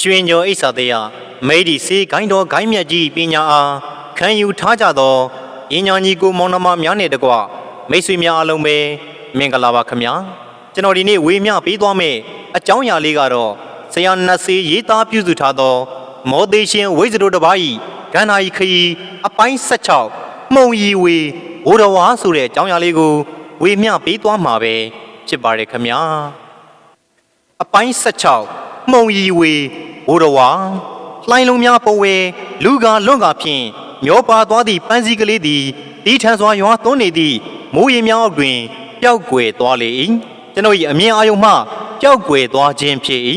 ရွှေညောအိဆာသေးယမိဒီစေဂိုင်းတော်ဂိုင်းမြတ်ကြီးပညာအားခံယူထားကြသောအင်းညာညီကိုမောင်နှမများနဲ့တကွမိတ်ဆွေများအားလုံးပဲမင်္ဂလာပါခင်ဗျာကျွန်တော်ဒီနေ့ဝေမျှပေးသွားမယ့်အကြောင်းအရာလေးကတော့ဆရာနတ်စေးရေးသားပြုစုထားသော မောသေးရှင်ဝိဇ္ဇရိုတပါးဤဂန္ဓာဤခရီးအပိုင်း16မှုံရီဝေဘိုးတော်ဝါဆိုတဲ့အကြောင်းအရာလေးကိုဝေမျှပေးသွားမှာပဲဖြစ်ပါတယ်ခင်ဗျာအပိုင်း16မှုံရီဝေ ဘိုးတော်ဝါလှိုင်းလုံးများပုံဝဲလူကလွန့်ကဖြင့်မျောပါသွားသည့်ပန်းစည်းကလေးသည်တီးထန်စွာရွာသွန်းနေသည့်မိုးရေများအောက်တွင်ပျောက်ကွယ်သွားလေ၏ကျွန်ုပ်၏အမြင်အာရုံမှပျောက်ကွယ်သွားခြင်းဖြစ်၏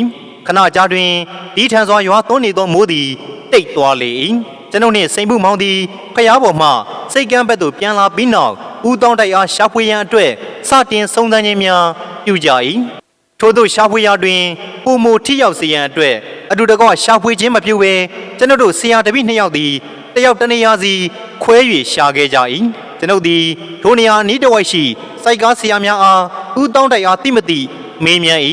ခဏကြာတွင်တီးထန်စွာရွာသွန်းနေသောမိုးသည်တိတ်သွားလေ၏ကျွန်ုပ်နှင့်စိန်မှုမောင်းသည်ဖျားပေါ်မှစိတ်ကမ်းဘက်သို့ပြန်လာပြီးနောက်ဦးတောင်းတိုက်အားရှာဖွေရန်အတွက်စတင်စုံစမ်းခြင်းများပြုကြ၏ ထို့သောရှာဖွေရာတွင်ပုံမထိရောက်စေရန်အတွက်အတူတကွရှာဖွေခြင်းမပြုဘဲကျွန်ုပ်တို့ဆရာတပည့်နှစ်ယောက်သည်တယောက်တစ်နေရာစီခွဲ၍ရှာခဲ့ကြ၏ကျွန်ုပ်သည်ထိုနေရာနီးတစ်ဝိုက်ရှိစိုက်ကားဆရာများအားဦးတောင်းတိုက်အားတိမတိမေးမြန်း၏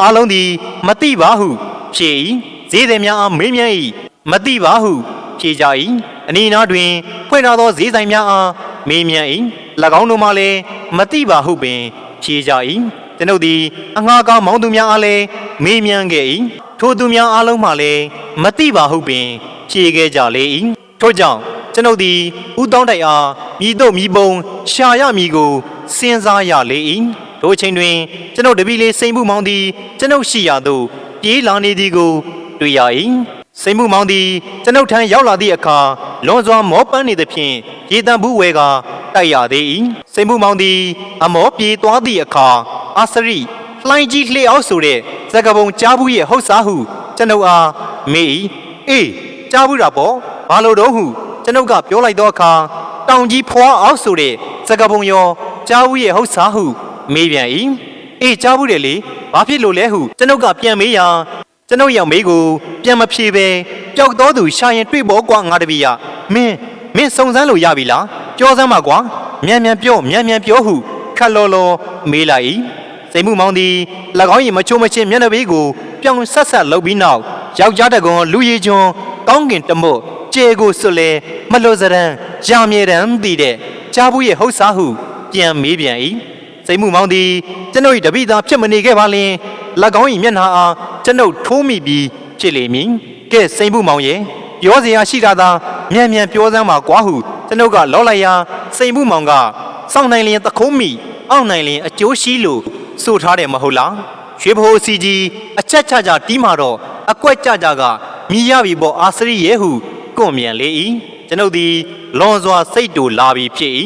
အားလုံးသည်မတိပါဟုဖြေ၏ဈေးသည်များအားမေးမြန်း၏မတိပါဟုဖြေကြ၏အနီးနားတွင်ဖွင့်ထားသောဈေးဆိုင်များအားမေးမြန်း၏၎င်းတို့မှလည်းမတိပါဟုပင်ဖြေကြ၏ ကျွန်ုပ်သည်အငှားကောင်းမောင်သူများအားလည်းမေးမြန်းခဲ့၏ထိုသူများအားလုံးမှလည်းမတိပါဟုပင်ဖြေခဲ့ကြလေ၏ထို့ကြောင့်ကျွန်ုပ်သည်ဥတောင်းတိုက်အားမြည်တို့မြည်ပုံရှာရမည်ကိုစဉ်းစားရလေ၏ထိုအချိန်တွင်ကျွန်ုပ်တပည့်လေးစိန်မှုမောင်သည်ကျွန်ုပ်ရှိရာသို့ပြေးလာနေသည်ကိုတွေ့ရ၏စိန်မှုမောင်သည်ကျွန်ုပ်ထံရောက်လာသည့်အခါလွန်စွာမောပန်းနေသဖြင့်ရေတံဘူးဝဲကတိုက်ရသေး၏စိန်မှုမောင်သည် အမောပြေးသွားသည့်အခါ အာစရိလှိုင်းကြီးလှေအောင်ဆိုတဲ့ဇကပုံကြားဘူးရဲ့ဟုတ်စားဟုကျွန်ုပ်အားမေး၏အေးကြားဘူးတာပေါ့ဘာလို့တော့ဟုကျွန်ုပ်ကပြောလိုက်တော့အခါတောင်ကြီးဖွာအောင်ဆိုတဲ့ဇကပုံရောကြားဘူးရဲ့ဟုတ်စားဟုမေးပြန်၏အေးကြားဘူးတယ်လေဘာဖြစ်လို့လဲဟုကျွန်ုပ်ကပြန်မေးရာကျွန်ုပ်ရောက်မေးကိုပြန်မဖြေပဲပျောက်တော်သူရှာရင်တွေ့ပေါ်ကွာငါတပည့်ရမင်းမင်းစုံစမ်းလို့ရပြီလားပြောစမ်းပါကွာမြန်မြန်ပြောမြန်မြန်ပြောဟုခက်လော်လော်မေးလိုက်၏ စိတ်မှုမောင်းသည်၎င်း၏မချိုးမချင်းမျက်နှာပေးကိုပြောင်းဆက်ဆက်လုပ်ပြီးနောက်ယောက်ျားတကွန်လူရည်ကျွန်းကောင်းကင်တမွတ်ကျေကိုစွလဲမလွတ်စရန်ရာမြေတံတည်တဲ့ကြားဘူးရဲ့ဟုတ်စားဟုပြန်မေးပြန်၏စိတ်မှုမောင်းသည်ကျွန်ုပ်၏တပိသားဖြစ်မနေခဲ့ပါလင်၎င်း၏မျက်နှာအားကျွန်ုပ်ထိုးမိပြီးဖြစ်လေမည်ကဲစိတ်မှုမောင်းရဲ့ပြောစရာရှိတာသာမြန်မြန်ပြောစမ်းပါကွာဟုကျွန်ုပ်ကလောလိုက်ရာစိတ်မှုမောင်ကစောင့်နိုင်လျင်သခုံးမိအောင့်နိုင်လျင်အကျိုးရှိလို့ ဆိုထားတယ်မဟုတ်လားရွှေဘိုးစီကြီးအချက်ချကြတီးမှာတော့အကွက်ကြကြကမြည်ရပြီပေါ့အာစရိရဲ့ဟုကွန်မြန်လေ၏ကျွန်ုပ်သည်လွန်စွာစိတ်တူလာပြီဖြစ်၏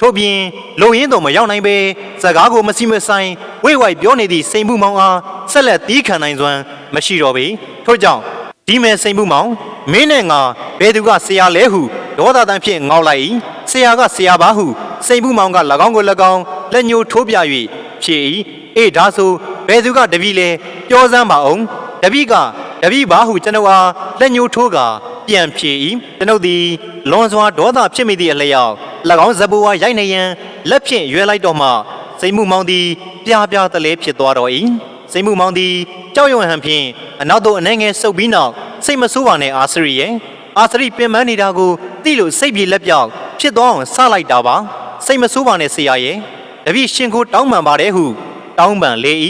ထို့ပြင်လုံရင်းတော်မရောက်နိုင်ပဲစကားကိုမစီမဆိုင်ဝိတ်ဝိုက်ပြောနေသည့်စိန်မှုမောင်အားဆက်လက်တီးခံနိုင်စွမ်းမရှိတော့ပေထို့ကြောင့်ဒီမဲ့စိန်မှုမောင်မင်းနဲ့ငါဘယ်သူကဆရာလဲဟုဒေါသတန်ဖြင့်ငေါက်လိုက်၏ဆရာကဆရာပါဟုစိန်မှုမောင်က၎င်းကို၎င်းလက်ညှိုးထိုးပြ၍ ဖြေ၏အေးဒါဆိုဘယ်သူကတပည့်လဲပြောစမ်းပါအောင်တပည့်ကတပည့်ပါဟုကျွန်ုပ်အားလက်ညှိုးထိုးကပြန်ဖြေ၏ကျွန်ုပ်သည်လွန်စွာဒေါသဖြစ်မိသည့်အလျောက်၎င်းဇဘူဝါရိုက်နေရန်လက်ဖြင့်ရွယ်လိုက်တော့မှစိတ်မှုမောင်သည်ပြားပြားတလဲဖြစ်သွားတော့၏စိတ်မှုမောင်သည်ကြောက်ရွံ့ဟန်ဖြင့်အနောက်သို့အနေငယ်ဆုပ်ပြီးနောက်စိတ်မဆိုးပါနဲ့အာစရိရဲ့အာစရိပင်ပန်းနေတာကိုသိလို့စိတ်ပြေလက်ပြောက်ဖြစ်သွားအောင်စလိုက်တာပါစိတ်မဆိုးပါနဲ့ဆရာရဲ့ တပည့်ရှင်ကိုတောင်းပန်ပါတယ်ဟုတောင်းပန်လေ၏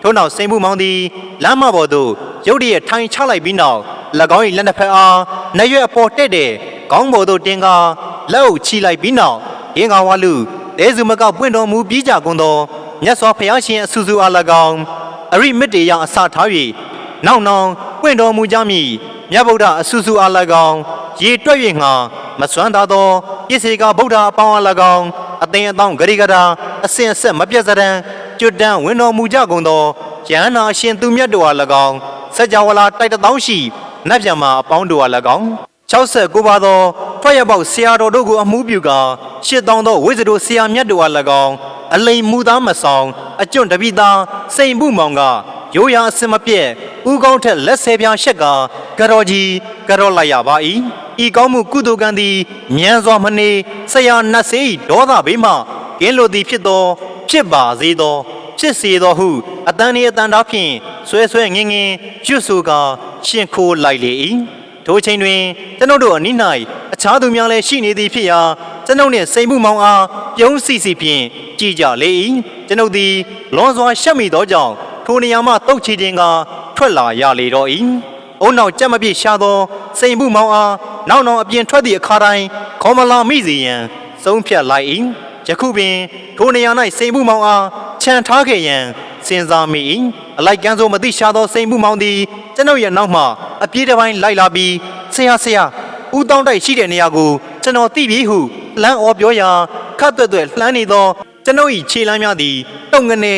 ထို့နောက်စိန်မှုမောင်သည်လမ်းမပေါ်သို့ရုတ်တရက်ထိုင်ချလိုက်ပြီးနောက်၎င်း၏လက်နှစ်ဖက်အားနရွက်အပေါ်တက်တဲ့ခေါင်းပေါ်သို့တင်ကားလက်အုပ်ချီလိုက်ပြီးနောက်ရင်းကောင်ဝါလူတဲစုမကောက်ပွင့်တော်မူပြီးကြကုန်သောမြတ်စွာဘုရားရှင်အဆူဆူအား၎င်းအရိမစ်တေယအစထား၍နောက်နောင်ပွင့်တော်မူကြမည်မြတ်ဗုဒ္ဓအဆူဆူအား၎င်းရေတွက်၍ငါမစွမ်းသာသောပစ္စေကဗုဒ္ဓအပေါင်းအား၎င်း အသင်အတောင်းဂရိကရာအစင်အဆက်မပြတ်စရန်ကျွတ်တန်းဝင်တော်မူကြကုန်သောယန္နာအရှင်သူမြတ်တို့အား၎င်းစัจ java လာတိုက်တသောင်းရှိနတ်ပြန်မှာအပေါင်းတို့အား၎င်း69ပါသောထွက်ရပေါက်ဆရာတော်တို့ကိုအမှုပြုကာရှစ်တောင်းသောဝိဇ္ဇတို့ဆရာမြတ်တို့အား၎င်းအလိမ်မူသားမဆောင်အကျွန့်တပိသားစိန်မှုမောင်ကရိုးရာအစင်မပြည့်ဥကောင်းထက်လက်ဆယ်ပြားရှက်က ကတော်ကြီးကတော်လိုက်ရပါ၏ဤကောင်းမှုကုသိုလ်ကံသည်မြန်စွာမနေဆရာနတ်စေ၏ဒေါသဘေးမှကင်းလိုသည်ဖြစ်သောဖြစ်ပါစေသောဖြဖြစ်စေတော်ဟုအတန်ဤအတန်သားဖြင့်ဆွဲဆွဲငင်းငင်းရွတ်ဆိုကာရှင်ခိုးလိုက်လေ၏ထိုချိန်တွင်ကျွန်ုပ်တို့အနိ၌အခြားသူများလည်းရှိနေသည်ဖြစ်ရာကျွန်ုပ်နှင့်စိန်မှုမောင်အားပြုံးစီစီဖြင့်ကြည်ကြလေ၏ကျွန်ုပ်သည်လွန်စွာရှက်မိသောကြောင့်ထိုနေရာမှတုတ်ချခြင်းကထွက်လာရလေတော့၏ အုံနောက်ကြက်မပြည့်ရှာသောစိန်မှုမောင်အားနောက်နောက်အပြင်ထွက်သည့်အခါတိုင်းခေါမလာမိစေရန်ဆုံးဖြတ်လိုက်၏ယခုပင်ထိုနေရာ၌စိန်မှုမောင်အားခြံထားခဲ့ရန်စဉ်းစားမိ၏အလိုက်ကန်းဆိုမသိရှာသောစိန်မှုမောင်သည်ကျွန်ုပ်ရဲ့နောက်မှအပြေးတစ်ပိုင်းလိုက်လာပြီးဆရာဆရာဦးတောင်းတိုက်ရှိတဲ့နေရာကိုကျွန်တော်သိပြီဟုလမ်းအော်ပြောရာခတ်သွက်သွက်လှမ်းနေသောကျွန်ုပ်၏ခြေလမ်းများသည်တုံငနေ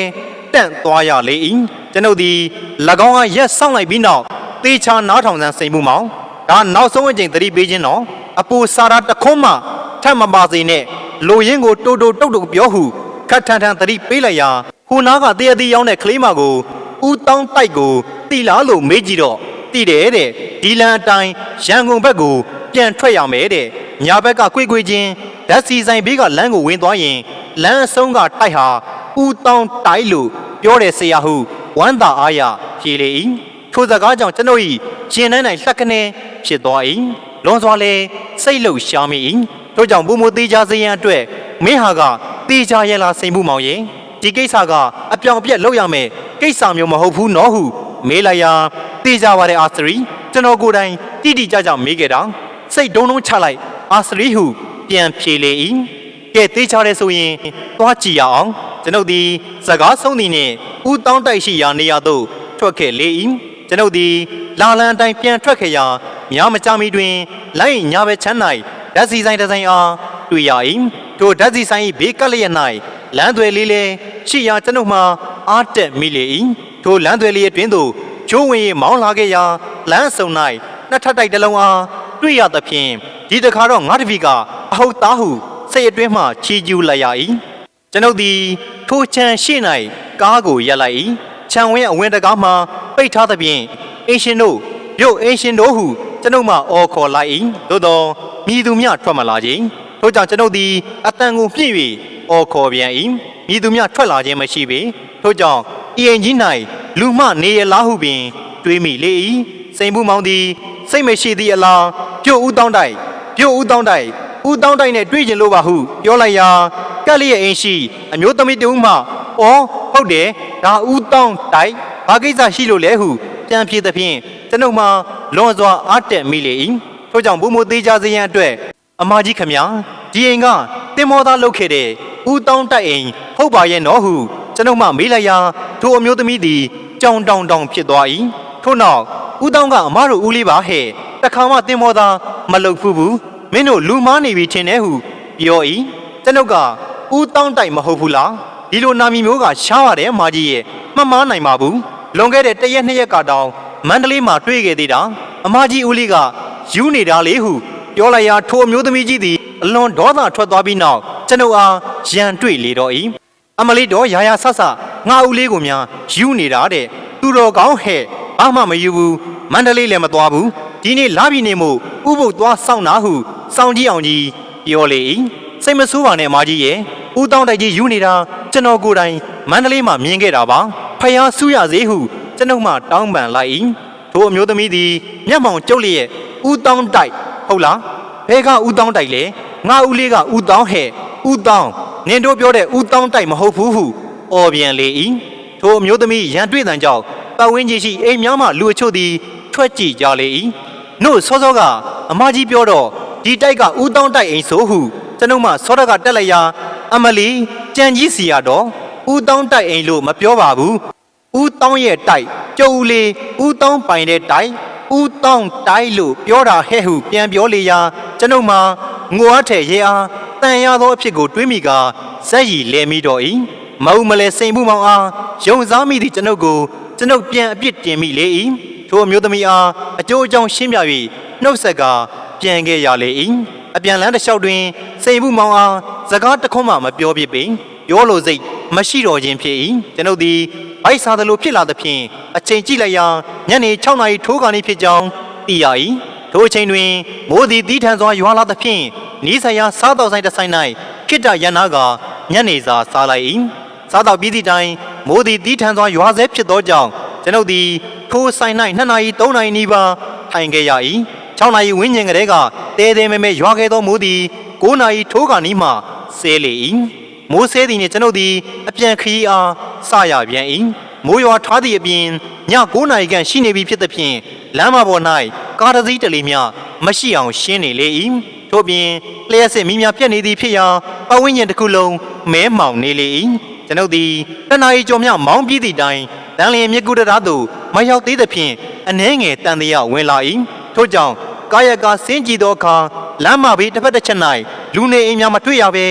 တန့်သွားရလေ၏ကျွန်ုပ်သည်၎င်းအားရက်ဆောင်လိုက်ပြီးနောက် တေချာနားထောင်စမ်းစိန်မှုမောင်ဒါနောက်ဆုံးအကြိမ်သတိပေးခြင်းတော့အပူစာရာတခွန်းမှထပ်မပါစေနဲ့လိုရင်းကိုတိုးတိုးတုတ်တုတ်ပြောဟုခတ်ထန်ထန်သတိပေးလိုက်ရာဟိုနားကတရသည်ရောက်တဲ့ကလေးမကိုဦးတောင်းတိုက်ကိုတီလားလို့မေးကြည့်တော့တီတယ်တဲ့ဒီလန်အတိုင်းရန်ကုန်ဘက်ကိုပြန်ထွက်ရမယ်တဲ့ညာဘက်ကကွေ့ကွေ့ချင်းဓာတ်စီဆိုင်ဘေးကလမ်းကိုဝင်သွားရင်လမ်းအဆုံးကတိုက်ဟာဦးတောင်းတိုက်လို့ပြောတယ်ဆရာဟုဝမ်းသာအားရဖြေလေ၏ ထိုစကားကြောင့်ကျွန်ုပ်၏ရှင်နှန်း၌လှက်ကနေဖြစ်သွား၏လွန်စွာလဲစိတ်လှုပ်ရှားမိ၏တို့ကြောင့်ဘုံမသေးချစေရန်အတွက်မင်းဟာကတေချာရဲ့လားစိန်မှုမောင်ရဲ့ဒီကိစ္စကအပြောင်အပြက်လုပ်ရမယ်ကိစ္စမျိုးမဟုတ်ဘူးနော်ဟုမေးလိုက်ရာတေချာပါတဲ့အာသရီကျွန်တော်ကိုယ်တိုင်တိတိကျကျမေးခဲ့တာစိတ်ဒုံဒုံချလိုက်အာသရီဟုပြန်ဖြေလေ၏ကဲတေချာတယ်ဆိုရင်သွားကြည့်ရအောင်ကျွန်ုပ်ဒီစကားဆုံးသည်နှင့်ဦးတောင်းတိုက်ရှိရာနေရာသို့ထွက်ခဲ့လေ၏ ကျွန်ုပ်ဒီလာလန်အတိုင်းပြန်ထွက်ခဲ့ရာများမကြမီတွင်လိုင်းညာဘက်ချမ်း၌ဓာတ်စီဆိုင်တစ်ဆိုင်အားတွေ့ရ၏ထိုဓာတ်စီဆိုင်၏ဘေးကပ်လျက်၌လမ်းသွယ်လေးလေးရှိရာကျွန်ုပ်မှအားတက်မိလေ၏ထိုလမ်းသွယ်လေးအတွင်းသို့ချိုးဝင်၍မောင်းလာခဲ့ရာလမ်းစုံ၌နှစ်ထပ်တိုက်တစ်လုံးအားတွေ့ရသဖြင့်ဒီတခါတော့ငါတပီကအဟုတ်သားဟုစိတ်အတွင်းမှချီးကျူးလိုက်ရ၏ကျွန်ုပ်သည်ထိုချမ်းရှိ၌ကားကိုရပ်လိုက်၏ခြံဝင်းအဝင်တကားမှ ပိတ်ထားသဖြင့်အင်းရှင်တို့ရုပ်အင်းရှင်တို့ဟုကျွန်ုပ်မှအော်ခေါ်လိုက်၏သို့သောမြည်သူမြထွက်မလာခြင်းထို့ကြောင့်ကျွန်ုပ်သည်အတန်ကိုပြည့်၍အော်ခေါ်ပြန်၏မြည်သူမြထွက်လာခြင်းမရှိပေထို့ကြောင့်ဤအိမ်ကြီး၌လူမနေရလားဟုပင်တွေးမိလေ၏စိန်ဘူးမောင်သည်စိတ်မရှိသည့်အလားပြုတ်ဦးတောင်းတိုက်ပြုတ်ဦးတောင်းတိုက်ဦးတောင်းတိုက်နဲ့တွေးကျင်လို့ပါဟုပြောလိုက်ရာကက်လျက်အင်းရှိအမျိုးသမီးတဦးမှအော်ဟုတ်တယ်ဒါဦးတောင်းတိုက် ဘာကိစ္စရှိလို့လဲဟုပြန်ပြေသဖြင့်ကျွန်ုပ်မှလွန်စွာအားတက်မိလေ၏ထို့ကြောင့်ဘုံမသေးကြစေရန်အတွက်အမကြီးခမညာဒီအိမ်ကတင်မောသားလုပ်ခဲ့တဲ့ဦးတောင်းတိုက်အိမ်ဟုတ်ပါရဲ့နော်ဟုကျွန်ုပ်မှမေးလိုက်ရာထိုအမျိုးသမီးသည်ကြောင်တောင်တောင်ဖြစ်သွား၏ထို့နောက်ဦးတောင်းကအမတို့ဦးလေးပါဟဲ့တခါမှတင်မောသားမလုပ်ဘူးဘူးမင်းတို့လူမားနေပြီထင်တယ်ဟုပြော၏ကျွန်ုပ်ကဦးတောင်းတိုက်မဟုတ်ဘူးလားဒီလိုနာမည်မျိုးကရှားပါတယ်အမကြီးရဲ့မမှားနိုင်ပါဘူး လွန်ခဲ့တဲ့တရက်နှစ်ရက်ကတောင်မန္တလေးမှာတွေ့ခဲ့သေးတာအမကြီးဦးလေးကယူနေတာလေဟုပြောလိုက်ရာထိုအမျိုးသမီးကြီးသည်အလွန်ဒေါသထွက်သွားပြီးနောက်ကျွန်ုပ်အားရန်တွေ့လေတော့၏အမလေးတော့ရာရာဆဆငါဦးလေးကိုများယူနေတာတဲ့သူတော်ကောင်းဟဲ့ဘာမှမယူဘူးမန္တလေးလည်းမသွားဘူးဒီနေ့လာပြီနေမို့ဥပုပ်သွားစောင့်နာဟုစောင့်ကြည့်အောင်ကြီးပြောလေ၏စိတ်မဆိုးပါနဲ့အမကြီးရဲ့ဦးတောင်းတိုက်ကြီးယူနေတာကျွန်တော်ကိုယ်တိုင်မန္တလေးမှာမြင်ခဲ့တာပါဖ ယားဆူရစေဟုကျွန်ုပ်မှတောင်းပန်လိုက်၏ထိုအမျိုးသမီးသည်မျက်မှောင်ကျုပ်လျက်ဦးတောင်းတိုက်ဟုတ်လားဘဲကဦးတောင်းတိုက်လေငါဦးလေးကဦးတောင်းဟဲ့ဦးတောင်းနင်တို့ပြောတဲ့ဦးတောင်းတိုက်မဟုတ်ဘူးဟုအော်ပြန်လေ၏ထိုအမျိုးသမီးရန်တွေ့တန်ကြောင့်ပတ်ဝန်းကျင်ရှိအိမ်များမှလူအချို့သည်ထွက်ကြည့်ကြလေ၏နို့စောစောကအမကြီးပြောတော့ဒီတိုက်ကဦးတောင်းတိုက်အိမ်ဆိုဟုကျွန်ုပ်မှစောတကတက်လိုက်ရာအမလီကြံကြီးစီရတော့ဦးတောင်းတိုက်အိမ်လို့မပြောပါဘူး ဦးတောင်းရဲ့တိုက်ကျုပ်ဦးလေးဦးတောင်းပိုင်တဲ့တိုက်ဦးတောင်းတိုက်လို့ပြောတာဟဲ့ဟုပြန်ပြောလေရာကျွန်ုပ်မှငိုအားထဲရဲအားတန်ရသောအဖြစ်ကိုတွေးမိကဇက်ရီလဲမိတော့၏မအုံမလဲစိန်မှုမောင်အားယုံစားမိသည့်ကျွန်ုပ်ကိုကျွန်ုပ်ပြန်အပြစ်တင်မိလေ၏ထိုအမျိုးသမီးအားအကျိုးအကြောင်းရှင်းပြ၍နှုတ်ဆက်ကပြန်ခဲ့ရလေ၏ အပြန်လန်းတစ်လျှောက်တွင်စိန်မှုမောင်အားစကားတစ်ခွန်းမှမပြောပြပေပြောလိုစိတ်မရှိတော့ခြင်းဖြစ်၏ကျွန်ုပ်သည်ဗိုက်စားသလိုဖြစ်လာသဖြင့်အချိန်ကြည့်လိုက်ရာညနေ6နာရီထိုးခါနေဖြစ်ကြောင်းသိရ၏ထိုအချိန်တွင်မိုးသည်တီးထန်စွာရွာလာသဖြင့်နီးဆိုင်ရာစားတော်ဆိုင်တစ်ဆိုင်၌ခိတ္တရန်နာကညနေစာစားလိုက်၏စားတော်ပြီးသည့်တိုင်မိုးသည်တီးထန်စွာရွာဆဲဖြစ်သောကြောင့်ကျွန်ုပ်သည်ထိုဆိုင်၌2နာရီ3နာရီနီးပါးထိုင်ခဲ့ရ၏ 6နာရီဝန်းကျင်ကလေးကတဲတဲမဲမဲရွာခဲ့သောမိုးသည်9နာရီထိုးခါနီးမှဆဲလေ၏မိုးဆဲသည်နှင့်ကျွန်ုပ်သည်အပြန်ခရီးအားစရပြန်၏မိုးရွာထားသည့်အပြင်ည9နာရီခန့်ရှိနေပြီဖြစ်သဖြင့်လမ်းမပေါ်၌ကားတစ်စီးတစ်လေမျှမရှိအောင်ရှင်းနေလေ၏ထို့ပြင်လျှက်စစ်မီးများပြတ်နေသည်ဖြစ်ရာပတ်ဝန်းကျင်တစ်ခုလုံးမဲမှောင်နေလေ၏ကျွန်ုပ်သည်တနအီကျော်မြမောင်းပြီးသည့်တိုင်တန်လျင်မြစ်ကူတရသို့မရောက်သေးသဖြင့်အနှဲငယ်တန်တရားဝင်လာ၏ ထို့ကြောင့်ကာယကစင်းကြည့်သောအခါလမ်းမဘေးတစ်ဖက်တစ်ချက်၌လူနေအိမ်များမတွေ့ရဘဲ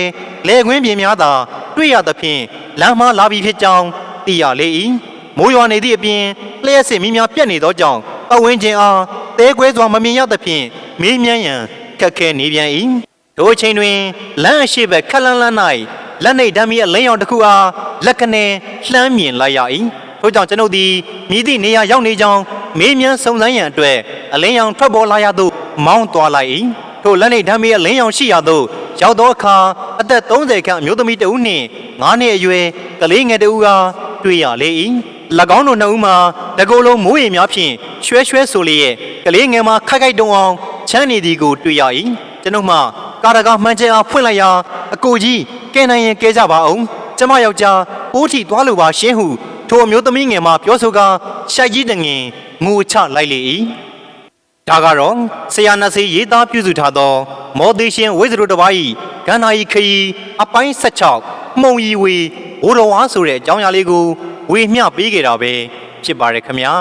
လေခွင်းပြင်များသာတွေ့ရသဖြင့်လမ်းမလာပြီဖြစ်ကြောင်းသိရလေ၏မိုးရွာနေသည့်အပြင်လျှက်စစ်မီးများပြတ်နေသောကြောင့်ပတ်ဝန်းကျင်အားတဲခွဲစွာမမြင်ရသဖြင့်မေးမြန်းရန်ခက်ခဲနေပြန်၏ထိုအချိန်တွင်လမ်းအရှိဘက်ခက်လန်းလန်း၌လက်နှိပ်ဓာတ်မီအလင်းရောင်တစ်ခုအားလက်ကနေလှမ်းမြင်လိုက်ရ၏ထို့ကြောင့်ကျွန်ုပ်သည်မြည်သည့်နေရာရောက်နေကြောင်းမေးမြန်းစုံစမ်းရန်အတွက် အလင်းရောင်ထွက်ပေါ်လာရသို့မောင်းသွားလိုက်၏ထိုလက်နှိပ်ဓာတ်မီအလင်းရောင်ရှိရာသို့ရောက်သောအခါအသက်30ခန့်အမျိုးသမီးတစ်ဦးနှင့်9နှစ်အရွယ်ကလေးငယ်တစ်ဦးကတွေ့ရလေ၏၎င်းတို့နှစ်ဦးမှာတကိုယ်လုံးမိုးရေများဖြင့်ရွှဲရွှဲဆိုလျက်ကလေးငယ်မှာခိုက်ခိုက်တုံအောင်ချမ်းနေသည်ကိုတွေ့ရ၏ကျွန်ုပ်မှကာရကမှန်ချင်အားဖွင့်လိုက်ရာအကိုကြီးကဲနိုင်ရင်ကဲကြပါအောင်ကျမယောက်ျားပိုးထီသွားလိုပါရှင်းဟုထိုအမျိုးသမီးငယ်မှပြောဆိုကာရှိုက်ကြီးတငင်ငိုချလိုက်လေ၏ ဒါကတော့ဆရာနစီရေးသားပြုစုထားသော မော်ဒီရှင်ဝိဇ္ဇရုတစ်ပါး၏ဂန္ဓာဤခရီးအပိုင်း16မှုံရီဝေဘိုးတော်ဝါဆိုတဲ့အကြောင်းအရာလေးကိုဝေမျှပေးခဲ့တာပဲဖြစ်ပါတယ်ခင်ဗျာ